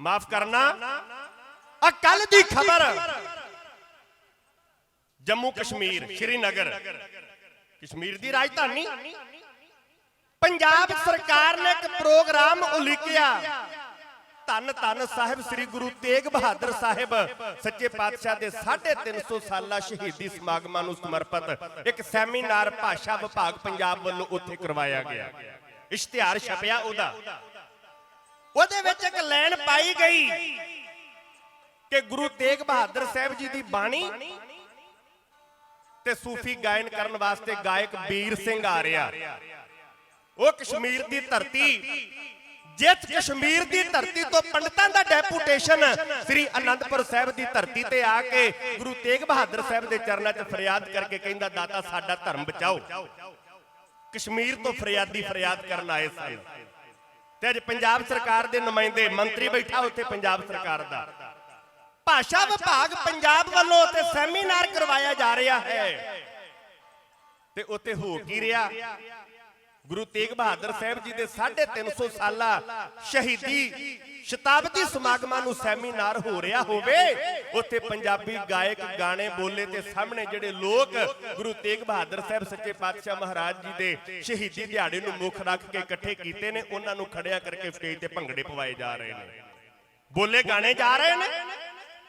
ਮਾਫ ਕਰਨਾ। ਆ ਕੱਲ ਦੀ ਖਬਰ। ਜੰਮੂ ਕਸ਼ਮੀਰ ਸ਼੍ਰੀਨਗਰ। ਕਸ਼ਮੀਰ ਦੀ ਰਾਜਧਾਨੀ। ਪੰਜਾਬ ਸਰਕਾਰ ਨੇ ਇੱਕ ਪ੍ਰੋਗਰਾਮ ਉਲੀਕਿਆ। ਧੰਨ ਧੰਨ ਸਾਹਿਬ ਸ੍ਰੀ ਗੁਰੂ ਤੇਗ ਬਹਾਦਰ ਸਾਹਿਬ ਸੱਚੇ ਪਾਤਸ਼ਾਹ ਦੇ 350 ਸਾਲਾ ਸ਼ਹੀਦੀ ਸਮਾਗਮਾਂ ਨੂੰ ਸਮਰਪਿਤ ਇੱਕ ਸੈਮੀਨਾਰ ਭਾਸ਼ਾ ਵਿਭਾਗ ਪੰਜਾਬ ਵੱਲੋਂ ਉੱਥੇ ਕਰਵਾਇਆ ਗਿਆ। ਇਸ਼ਤਿਹਾਰ ਛਪਿਆ ਉਹਦਾ। ਉਹਦੇ ਵਿੱਚ ਇੱਕ ਲਾਈਨ ਪਾਈ ਗਈ ਕਿ ਗੁਰੂ ਤੇਗ ਬਹਾਦਰ ਸਾਹਿਬ ਜੀ ਦੀ ਬਾਣੀ ਤੇ ਸੂਫੀ ਗਾਇਨ ਕਰਨ ਵਾਸਤੇ ਗਾਇਕ ਵੀਰ ਸਿੰਘ ਆ ਰਿਹਾ। ਉਹ ਕਸ਼ਮੀਰ ਦੀ ਧਰਤੀ ਜਿਸ ਕਸ਼ਮੀਰ ਦੀ ਧਰਤੀ ਤੋਂ ਪੰਡਤਾਂ ਦਾ ਡੈਪੂਟੇਸ਼ਨ ਸ੍ਰੀ ਅਨੰਦਪੁਰ ਸਾਹਿਬ ਦੀ ਧਰਤੀ ਤੇ ਆ ਕੇ ਗੁਰੂ ਤੇਗ ਬਹਾਦਰ ਸਾਹਿਬ ਦੇ ਚਰਨਾਂ 'ਚ ਫਰਿਆਦ ਕਰਕੇ ਕਹਿੰਦਾ, ਦਾਤਾ, ਸਾਡਾ ਧਰਮ ਬਚਾਓ। ਕਸ਼ਮੀਰ ਤੋਂ ਫਰਿਆਦੀ ਫਰਿਆਦ ਕਰਨ ਆਏ ਸਨ। ਤੇ ਅੱਜ ਪੰਜਾਬ ਸਰਕਾਰ ਦੇ ਨੁਮਾਇੰਦੇ ਮੰਤਰੀ ਬੈਠਾ ਉੱਥੇ ਪੰਜਾਬ ਸਰਕਾਰ ਦਾ। ਭਾਸ਼ਾ ਵਿਭਾਗ ਪੰਜਾਬ ਵੱਲੋਂ ਤੇ ਸੈਮੀਨਾਰ ਕਰਵਾਇਆ ਜਾ ਰਿਹਾ ਹੈ। ਤੇ ਉੱਥੇ ਹੋ ਕੀ ਰਿਹਾ? ਗੁਰੂ ਤੇਗ ਬਹਾਦਰ ਸਾਹਿਬ ਜੀ ਦੇ 350 ਸਾਲਾ ਸ਼ਹੀਦੀ ਸ਼ਤਾਬਦੀ ਸਮਾਗਮਾਂ ਨੂੰ ਸੈਮੀਨਾਰ ਹੋ ਰਿਹਾ ਹੋਵੇ, ਉੱਥੇ ਪੰਜਾਬੀ ਗਾਇਕ ਗਾਣੇ ਬੋਲੇ ਤੇ ਸਾਹਮਣੇ ਜਿਹੜੇ ਲੋਕ ਗੁਰੂ ਤੇਗ ਬਹਾਦਰ ਸਾਹਿਬ ਸੱਚੇ ਪਾਤਸ਼ਾਹ ਮਹਾਰਾਜ ਜੀ ਦੇ ਸ਼ਹੀਦੀ ਦਿਹਾੜੇ ਨੂੰ ਮੁੱਖ ਰੱਖ ਕੇ ਇਕੱਠੇ ਕੀਤੇ ਨੇ, ਉਹਨਾਂ ਨੂੰ ਖੜਿਆ ਕਰਕੇ ਸਟੇਜ ਤੇ ਭੰਗੜੇ ਪਵਾਏ ਜਾ ਰਹੇ ਨੇ। ਬੋਲੇ ਗਾਣੇ ਜਾ ਰਹੇ ਨੇ।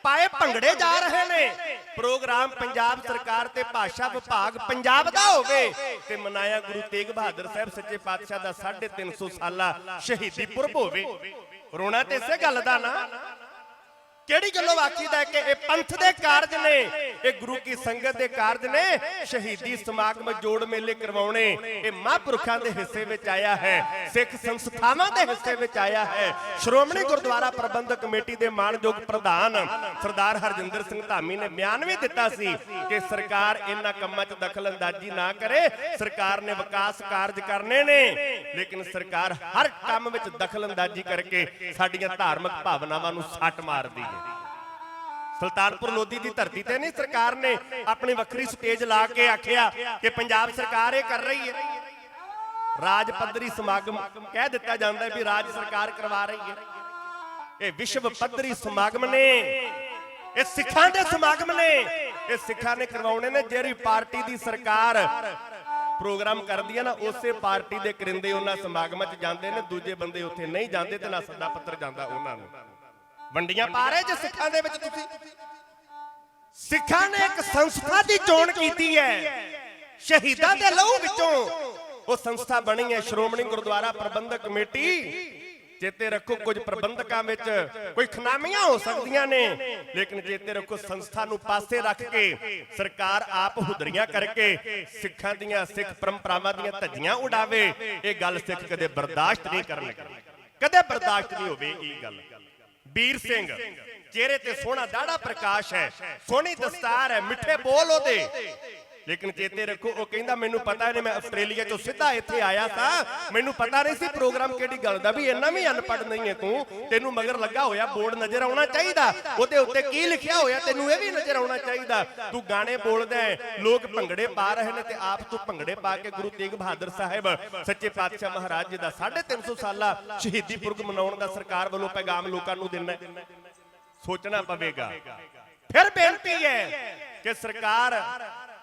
ਪਾਏ ਭੰਗੜੇ ਜਾ ਰਹੇ ਨੇ। ਪ੍ਰੋਗਰਾਮ ਪੰਜਾਬ ਸਰਕਾਰ ਤੇ ਭਾਸ਼ਾ ਵਿਭਾਗ ਪੰਜਾਬ ਦਾ ਹੋਵੇ। ਤੇ ਮਨਾਇਆ ਗੁਰੂ ਤੇਗ ਬਹਾਦਰ ਸਾਹਿਬ ਸੱਚੇ ਪਾਤਸ਼ਾਹ ਦਾ 350 ਸਾਲਾ ਸ਼ਹੀਦੀ ਪੁਰਬ ਹੋਵੇ। ਰੋਣਾ ਤੇ ਇਸੇ ਗੱਲ ਦਾ ਨਾ। ਕਿਹੜੀ ਗੱਲੋਂ ਆਖੀਦਾ ਹੈ ਕਿ ਇਹ ਪੰਥ ਦੇ ਕਾਰਜ ਨੇ? ਇਹ ਗੁਰੂ ਕੀ ਸੰਗਤ ਦੇ ਕਾਰਜ ਨੇ? ਸ਼ਹੀਦੀ ਸਮਾਗਮ ਜੋੜ ਮੇਲੇ ਕਰਵਾਉਣੇ। ਇਹ ਮਹਾਂਪੁਰਖਾਂ ਦੇ ਹਿੱਸੇ ਵਿੱਚ ਆਇਆ ਹੈ। ਸਿੱਖ ਸੰਸਥਾਵਾਂ ਦੇ ਹਿੱਸੇ ਵਿੱਚ ਆਇਆ ਹੈ। ਸ਼੍ਰੋਮਣੀ ਗੁਰਦੁਆਰਾ ਪ੍ਰਬੰਧਕ ਕਮੇਟੀ ਦੇ ਮਾਨਯੋਗ ਪ੍ਰਧਾਨ ਸਰਦਾਰ ਹਰਜਿੰਦਰ ਸਿੰਘ ਧਾਮੀ ਨੇ ਬਿਆਨ ਵੀ ਦਿੱਤਾ ਸੀ ਕਿ ਸਰਕਾਰ ਇਹਨਾਂ ਕੰਮਾਂ 'ਚ ਦਖਲ ਅੰਦਾਜ਼ੀ ਨਾ ਕਰੇ। ਸਰਕਾਰ ਨੇ ਵਿਕਾਸ ਕਾਰਜ ਕਰਨੇ ਨੇ। ਲੇਕਿਨ ਸਰਕਾਰ ਹਰ ਕੰਮ ਵਿੱਚ ਦਖਲ ਅੰਦਾਜ਼ੀ ਕਰਕੇ ਸਾਡੀਆਂ ਧਾਰਮਿਕ ਭਾਵਨਾਵਾਂ ਨੂੰ ਸੱਟ ਮਾਰਦੀ ਹੈ। ਸੁਲਤਾਨਪੁਰ ਲੋਧੀ ਦੀ ਧਰਤੀ ਤੇ ਨਹੀਂ, ਸਰਕਾਰ ਨੇ ਆਪਣੀ ਵੱਖਰੀ ਸਟੇਜ ਲਾ ਕੇ ਆਖਿਆ ਕਿ ਪੰਜਾਬ ਸਰਕਾਰ ਇਹ ਕਰ ਰਹੀ ਹੈ। ਰਾਜ ਪੱਧਰੀ ਸਮਾਗਮ ਕਹਿ ਦਿੱਤਾ ਜਾਂਦਾ ਹੈ ਵੀ ਰਾਜ ਸਰਕਾਰ ਕਰਵਾ ਰਹੀ ਹੈ। ਇਹ ਵਿਸ਼ਵ ਪੱਧਰੀ ਸਮਾਗਮ ਨੇ, ਇਹ ਸਿੱਖਾਂ ਦੇ ਸਮਾਗਮ ਨੇ, ਇਹ ਸਿੱਖਾਂ ਨੇ ਕਰਵਾਉਣੇ ਨੇ। ਜਿਹੜੀ ਪਾਰਟੀ ਦੀ ਸਰਕਾਰ ਪ੍ਰੋਗਰਾਮ ਕਰਦੀ ਹੈ ਨਾ, ਉਸੇ ਪਾਰਟੀ ਦੇ ਕਰਿੰਦੇ ਉਹਨਾਂ ਸਮਾਗਮਾਂ 'ਚ ਜਾਂਦੇ ਨੇ, ਦੂਜੇ ਬੰਦੇ ਉੱਥੇ ਨਹੀਂ ਜਾਂਦੇ ਤੇ ਨਾ ਸੱਦਾ ਪੱਤਰ ਜਾਂਦਾ ਉਹਨਾਂ ਨੂੰ। ਵੰਡੀਆਂ ਪਾ ਰਹੇ ਜੇ ਸਿੱਖਾਂ ਦੇ ਵਿੱਚ ਤੁਸੀਂ? ਸਿੱਖਾਂ ਨੇ ਇੱਕ ਸੰਸਥਾ ਦੀ ਚੋਣ ਕੀਤੀ ਹੈ। ਸ਼ਹੀਦਾਂ ਦੇ ਲਹੂ ਵਿੱਚੋਂ ਉਹ ਸੰਸਥਾ ਬਣੀ ਹੈ, ਸ਼੍ਰੋਮਣੀ ਗੁਰਦੁਆਰਾ ਪ੍ਰਬੰਧਕ ਕਮੇਟੀ। ਚੇਤੇ ਰੱਖੋ, ਕੁਝ ਪ੍ਰਬੰਧਕਾਂ ਵਿੱਚ ਕੋਈ ਖਨਾਮੀਆਂ ਹੋ ਸਕਦੀਆਂ ਨੇ, ਲੇਕਿਨ ਚੇਤੇ ਰੱਖੋ, ਸੰਸਥਾ ਨੂੰ ਪਾਸੇ ਰੱਖ ਕੇ ਸਰਕਾਰ ਆਪ ਹੁਦਰੀਆਂ ਕਰਕੇ ਸਿੱਖਾਂ ਦੀਆਂ ਸਿੱਖ ਪਰੰਪਰਾਵਾਂ ਦੀਆਂ ਧੱਜੀਆਂ ਉਡਾਵੇ। ਇਹ ਗੱਲ ਸਿੱਖ ਕਦੇ ਬਰਦਾਸ਼ਤ ਨਹੀਂ ਕਰਨਗੇ। ਕਦੇ ਬਰਦਾਸ਼ਤ ਨਹੀਂ ਹੋਵੇ ਇਹ ਗੱਲ। ਵੀਰ ਸਿੰਘ ਚਿਹਰੇ ਤੇ ਸੋਹਣਾ ਦਾੜਾ ਪ੍ਰਕਾਸ਼ ਹੈ ਸੋਹਣੀ ਦਸਤਾਰ ਹੈ ਮਿੱਠੇ ਬੋਲ ਉਹਦੇ। ਲੇਕਿਨ ਚੇਤੇ ਰੱਖੋ, ਉਹ ਕਹਿੰਦਾ, ਮੈਨੂੰ ਪਤਾ ਨਹੀਂ ਮੈਂ ਆਸਟ੍ਰੇਲੀਆ ਚੋਂ ਸਿੱਧਾ ਇੱਥੇ ਆਇਆ ਤਾਂ ਮੈਨੂੰ ਪਤਾ ਨਹੀਂ ਸੀ ਪ੍ਰੋਗਰਾਮ ਕਿਹੜੀ ਗੱਲ ਦਾ ਵੀ ਇੰਨਾ ਵੀ ਅਨਪੜ੍ਹ ਨਹੀਂ ਹੈ ਤੂੰ। ਤੈਨੂੰ ਮਗਰ ਲੱਗਾ ਹੋਇਆ ਬੋਰਡ ਨਜ਼ਰ ਆਉਣਾ ਚਾਹੀਦਾ। ਉਹਦੇ ਉੱਤੇ ਕੀ ਲਿਖਿਆ ਹੋਇਆ ਤੈਨੂੰ ਇਹ ਵੀ ਨਜ਼ਰ ਆਉਣਾ ਚਾਹੀਦਾ। ਤੂੰ ਗਾਣੇ ਬੋਲਦਾ ਹੈ, ਲੋਕ ਭੰਗੜੇ ਪਾ ਰਹੇ ਨੇ ਤੇ ਆਪ ਤੂੰ ਭੰਗੜੇ ਪਾ ਕੇ ਗੁਰੂ ਤੇਗ ਬਹਾਦਰ ਸਾਹਿਬ, ਸੱਚੇ ਪਾਤਸ਼ਾਹ ਮਹਾਰਾਜ ਜੀ ਦਾ 350 ਸਾਲਾ ਸ਼ਹੀਦੀ ਪੁਰਬ ਮਨਾਉਣ ਦਾ ਸਰਕਾਰ ਵੱਲੋਂ ਪੈਗਾਮ ਲੋਕਾਂ ਨੂੰ ਦਿੰਦਾ ਸੋਚਣਾ ਪਵੇਗਾ। ਫਿਰ ਬੇਨਤੀ ਹੈ ਕਿ ਸਰਕਾਰ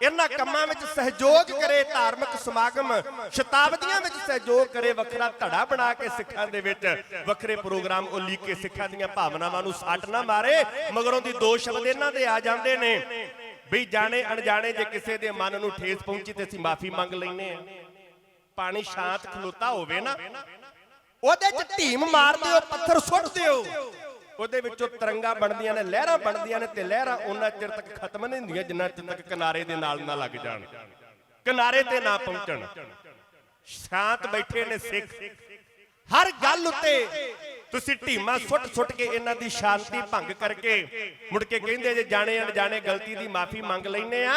ਇਹਨਾਂ ਕੰਮਾਂ ਵਿੱਚ ਸਹਿਯੋਗ ਕਰੇ ਧਾਰਮਿਕ ਸਮਾਗਮ ਸ਼ਤਾਬਦੀਆਂ ਵਿੱਚ ਸਹਿਯੋਗ ਕਰੇ ਵੱਖਰਾ ਧੜਾ ਬਣਾ ਕੇ ਸਿੱਖਾਂ ਦੇ ਵਿੱਚ। ਵੱਖਰੇ ਪ੍ਰੋਗਰਾਮ ਉਲੀਕੇ ਸਿੱਖਾਂ ਦੀਆਂ ਭਾਵਨਾਵਾਂ ਨੂੰ ਸੱਟ ਨਾ ਮਾਰੇ ਮਗਰੋਂ ਦੀ ਦੋ ਸ਼ਬਦ ਇਹਨਾਂ ਦੇ ਆ ਜਾਂਦੇ ਨੇ। ਵੀ ਜਾਣੇ ਅਣਜਾਣੇ ਜੇ ਕਿਸੇ ਦੇ ਮਨ ਨੂੰ ਠੇਸ ਪਹੁੰਚੀ ਤੇ ਅਸੀਂ ਮਾਫੀ ਮੰਗ ਲੈਨੇ ਆ ਪਾਣੀ ਸ਼ਾਂਤ ਖਲੋਤਾ ਹੋਵੇ ਨਾ। ਉਹਦੇ 'ਚ ਢੀਮ ਮਾਰ ਦਿਓ ਪੱਥਰ ਸੁੱਟ ਦਿਓ ਉਹਦੇ ਵਿੱਚੋਂ ਤਰੰਗਾ ਬਣਦੀਆਂ ਨੇ, ਲਹਿਰਾਂ ਬਣਦੀਆਂ ਨੇ ਤੇ ਲਹਿਰਾਂ ਉਹਨਾਂ ਚਿਰ ਤੱਕ ਖਤਮ ਨਹੀਂ ਹੁੰਦੀਆਂ, ਜਿੰਨਾ ਚਿਰ ਤੱਕ ਕਿਨਾਰੇ ਦੇ ਨਾਲ ਨਾ ਲੱਗ ਜਾਣ। ਕਿਨਾਰੇ ਤੇ ਨਾ ਪਹੁੰਚਣ। ਸ਼ਾਂਤ ਬੈਠੇ ਨੇ ਸਿੱਖ। ਹਰ ਗੱਲ ਉੱਤੇ ਤੁਸੀਂ ਢੀਮਾ ਸੁੱਟ ਸੁੱਟ ਕੇ ਇਹਨਾਂ ਦੀ ਸ਼ਾਂਤੀ ਭੰਗ ਕਰਕੇ ਮੁੜ ਕੇ ਕਹਿੰਦੇ ਜੇ ਜਾਣੇ ਅਣਜਾਣੇ ਗਲਤੀ ਦੀ ਮਾਫੀ ਮੰਗ ਲੈਨੇ ਆ,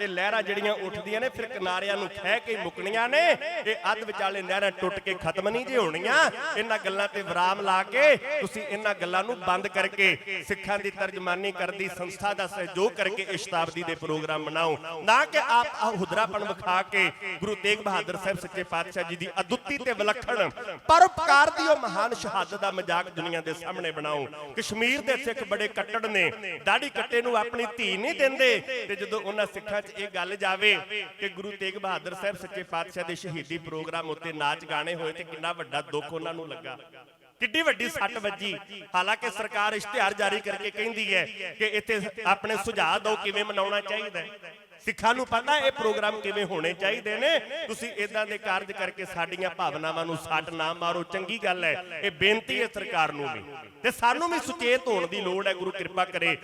ਇਹ ਲਹਿਰਾਂ ਜਿਹੜੀਆਂ ਉੱਠਦੀਆਂ ਨੇ ਫਿਰ ਕਿਨਾਰਿਆਂ ਨੂੰ ਖਹਿ ਕੇ ਮੁੱਕਣੀਆਂ ਨੇ, ਇਹ ਅੱਧ ਵਿਚਾਲੇ ਨਹਿਰਾਂ ਟੁੱਟ ਕੇ ਖਤਮ ਨਹੀਂ ਜੇ ਹੋਣੀਆਂ, ਇਹਨਾਂ ਗੱਲਾਂ ਤੇ ਵਿਰਾਮ ਲਾ ਕੇ ਤੁਸੀਂ ਇਹਨਾਂ ਗੱਲਾਂ ਨੂੰ ਬੰਦ ਕਰਕੇ ਸਿੱਖਾਂ ਦੀ ਤਰਜਮਾਨੀ ਕਰਦੀ, ਸੰਸਥਾ ਦਾ ਸਹਿਯੋਗ ਕਰਕੇ ਇਹ ਸ਼ਤਾਬਦੀ ਦੇ ਪ੍ਰੋਗਰਾਮ ਮਨਾਓ ਨਾ ਕਿ ਆਪ ਆਹ ਹੁਦਰਾਪਣ ਵਿਖਾ ਕੇ ਗੁਰੂ ਤੇਗ ਬਹਾਦਰ ਸਾਹਿਬ ਸੱਚੇ ਪਾਤਸ਼ਾਹ ਜੀ ਦੀ ਅਦੁੱਤੀ ਤੇ ਵਿਲੱਖਣ ਪਰਉਪਕਾਰ ਦੀ ਉਹ ਮਹਾਨ ਸ਼ਹਾਦਤ ਦਾ ਮਜ਼ਾਕ ਦੁਨੀਆ ਦੇ ਸਾਹਮਣੇ ਬਣਾਓ। ਕਸ਼ਮੀਰ ਦੇ ਸਿੱਖ ਬੜੇ ਕੱਟੜ ਨੇ। ਦਾੜੀ ਕੱਟੇ ਨੂੰ ਆਪਣੀ ਧੀ ਨਹੀਂ ਦਿੰਦੇ। ਤੇ ਜਦੋਂ ਉਹਨਾਂ ਸਿੱਖਾਂ 'ਚ ਇਹ ਗੱਲ ਜਾਵੇ ਕਿ ਗੁਰੂ ਤੇਗ ਬਹਾਦਰ ਸਾਹਿਬ ਸੱਚੇ ਪਾਤਸ਼ਾਹ ਦੇ ਸ਼ਹੀਦੀ ਪ੍ਰੋਗਰਾਮ ਉੱਤੇ ਨਾਚ ਗਾਣੇ ਹੋਏ ਤੇ ਕਿੰਨਾ ਵੱਡਾ ਦੁੱਖ ਉਹਨਾਂ ਨੂੰ ਲੱਗਾ। ਕਿੱਡੀ ਵੱਡੀ ਸੱਟ ਵੱਜੀ। ਹਾਲਾਂਕਿ ਸਰਕਾਰ ਇਸ਼ਤਿਹਾਰ ਜਾਰੀ ਕਰਕੇ ਕਹਿੰਦੀ ਹੈ ਕਿ ਇੱਥੇ ਆਪਣੇ ਸੁਝਾਅ ਦਿਓ ਕਿਵੇਂ ਮਨਾਉਣਾ ਚਾਹੀਦਾ ਹੈ। ਸਿੱਖਾਂ ਨੂੰ ਪਤਾ ਇਹ ਪ੍ਰੋਗਰਾਮ ਕਿਵੇਂ ਹੋਣੇ ਚਾਹੀਦੇ ਨੇ? ਤੁਸੀਂ ਇਦਾਂ ਦੇ ਕਾਰਜ ਕਰਕੇ ਸਾਡੀਆਂ ਭਾਵਨਾਵਾਂ ਨੂੰ ਸੱਟ ਨਾ ਮਾਰੋ, ਚੰਗੀ ਗੱਲ ਹੈ। ਇਹ ਬੇਨਤੀ ਹੈ ਸਰਕਾਰ ਨੂੰ ਵੀ। ਤੇ ਸਾਨੂੰ ਵੀ ਸੁਚੇਤ ਹੋਣ ਦੀ ਲੋੜ ਹੈ, ਗੁਰੂ ਕਿਰਪਾ ਕਰੇ।